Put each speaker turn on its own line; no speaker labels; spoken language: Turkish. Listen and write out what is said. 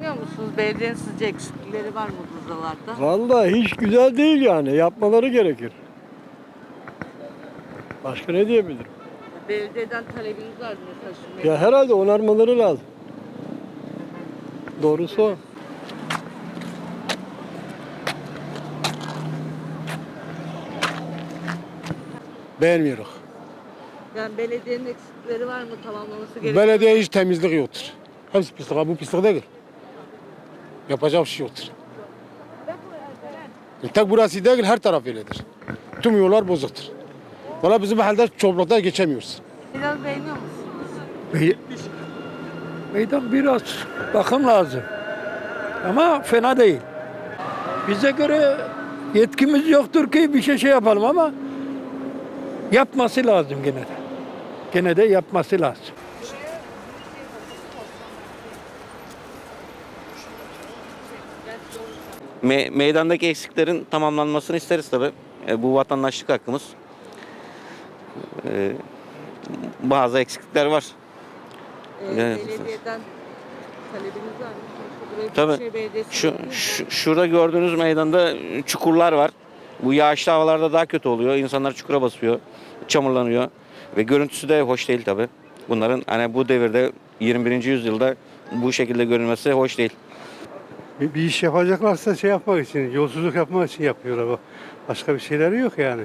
Biliyor musunuz belediyenin sizce eksiklikleri var mı Dızlalarda?
Vallahi hiç güzel değil yani. Yapmaları gerekir. Başka ne diyebilirim?
Belediyeden talebiniz var mı mesela şu
Ya herhalde onarmaları lazım. Doğrusu o.
Beğenmiyoruz.
Yani belediyenin eksiklikleri var mı tamamlaması gerekiyor?
Belediye hiç temizlik yoktur. Hepsi pislik. Ha, Bu pislik değil. Yapacak bir şey yoktur. Tek burası değil, her taraf öyledir. Tüm yollar bozuktur. Valla bizim halde çoğunlukta geçemiyoruz.
Biraz beğeniyor musunuz?
Mey- Meydan biraz bakım lazım. Ama fena değil. Bize göre yetkimiz yoktur ki bir şey şey yapalım ama yapması lazım gene de. Gene de yapması lazım.
Me- meydandaki eksiklerin tamamlanmasını isteriz tabi. bu vatandaşlık hakkımız. E, bazı eksiklikler var.
Ee,
Evet.
belediyeden talebiniz var mı?
Tabii.
Belediyesi
Şu, şu şurada gördüğünüz meydanda çukurlar var. Bu yağışlı havalarda daha kötü oluyor. İnsanlar çukura basıyor, çamurlanıyor ve görüntüsü de hoş değil tabi. Bunların hani bu devirde 21. yüzyılda bu şekilde görünmesi hoş değil.
Bir, bir iş yapacaklarsa şey yapmak için, yolsuzluk yapmak için yapıyorlar. Başka bir şeyleri yok yani.